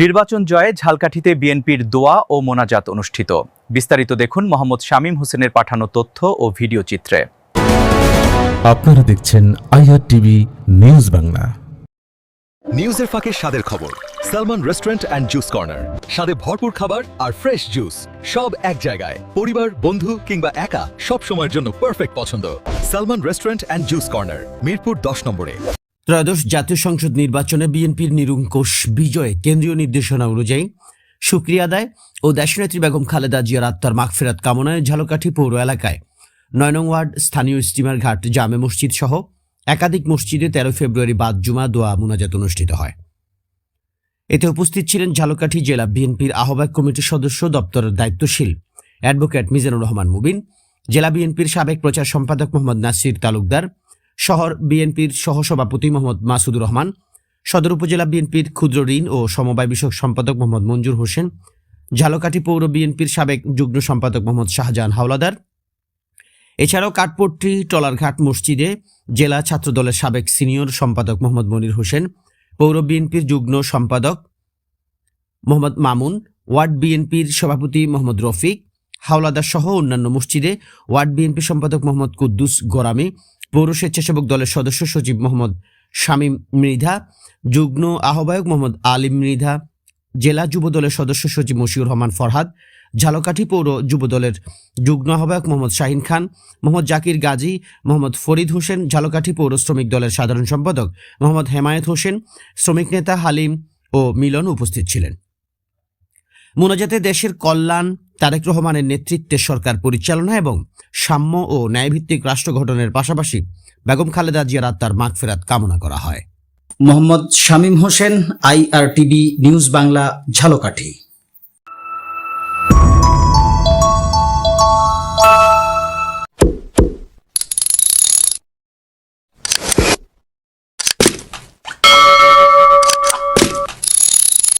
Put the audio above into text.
নির্বাচন জয়ে ঝালকাঠিতে বিএনপির দোয়া ও মোনাজাত অনুষ্ঠিত। বিস্তারিত দেখুন মোহাম্মদ শামীম হোসেনের পাঠানো তথ্য ও ভিডিও চিত্রে। আপনারা দেখছেন আইআর টিভি নিউজ বাংলা। নিউজের ফাঁকে স্বাদের খবর Salman restaurant and juice corner. স্বাদে ভরপুর খাবার আর ফ্রেশ জুস সব এক জায়গায়। পরিবার বন্ধু কিংবা একা সব সময়ের জন্য পারফেক্ট পছন্দ। Salman restaurant and juice corner Mirpur দশ নম্বরে। ত্রয়োদশ জাতীয় সংসদ নির্বাচনে বিএনপির নিরঙ্কুশ বিজয়ে কেন্দ্রীয় নির্দেশনা অনুযায়ী সুক্রিয়া আদায় ও দেশনেত্রী বেগম খালেদা জিয়ার আত্মার মাগফেরাত কামনায় ঝালকাঠি পৌর এলাকায়। নয় নং ওয়ার্ড স্থানীয় স্টিমার ঘাট জামে মসজিদ সহ একাধিক মসজিদে তেরো ফেব্রুয়ারি বাদ জুমা দোয়া মোনাজাত অনুষ্ঠিত হয়। এতে উপস্থিত ছিলেন ঝালকাঠি জেলা বিএনপির আহ্বায়ক কমিটির সদস্য দপ্তরের দায়িত্বশীল অ্যাডভোকেট মিজানুর রহমান মুবিন, জেলা বিএনপির সাবেক প্রচার সম্পাদক মোহাম্মদ নাসির তালুকদার শহর বিএনপির সহসভাপতি মোহাম্মদ মাসুদুর রহমান, সদর উপজেলা বিএনপির ক্ষুদ্র ঋণ ও সমবায় বিষয়ক সম্পাদক মোহাম্মদ মঞ্জুর হোসেন, ঝালকাঠি পৌর বিএনপির সাবেক যুগ্ম সম্পাদক মোহাম্মদ শাহজাহান হাওলাদার। এছাড়াও কাঠপট্টি, টলারঘাট মসজিদে জেলা ছাত্রদলের সাবেক সিনিয়র সম্পাদক মোহাম্মদ মনির হোসেন, পৌর বিএনপির যুগ্ম সম্পাদক মোহাম্মদ মামুন, ওয়ার্ড বিএনপির সভাপতি মোহাম্মদ রফিক, হাওলাদার সহ অন্যান্য মসজিদে ওয়ার্ড বিএনপি সম্পাদক মোহাম্মদ কুদ্দুস গোরামি পৌর স্বেচ্ছাসেবক দলের সদস্য সচিব মোহাম্মদ শামীম মৃধা, যুগ্ম আহ্বায়ক মোহাম্মদ আলিম মৃধা, জেলা যুব দলের সদস্য সচিব মশিউর রহমান ফরহাদ, ঝালকাঠি পৌর যুব দলের যুগ্ম আহ্বায়ক মোহাম্মদ শাহিন খান, মোহাম্মদ জাকির গাজী, মোহাম্মদ ফরিদ হোসেন, ঝালকাঠি পৌর শ্রমিক দলের সাধারণ সম্পাদক মোহাম্মদ হেমায়েত হোসেন, শ্রমিক নেতা হালিম ও মিলন উপস্থিত ছিলেন। মোনাজাতে দেশের কল্যাণ তারেক রহমানের নেতৃত্বে সরকার পরিচালনা এবং সাম্য ও ন্যায়ভিত্তিক রাষ্ট্র গঠনের পাশাপাশি বেগম খালেদা জিয়ার আত্মার মাগফেরাত কামনা করা হয়। Mohammad Shamim Hossain, IRTV, news Bangla, Jhalakathi.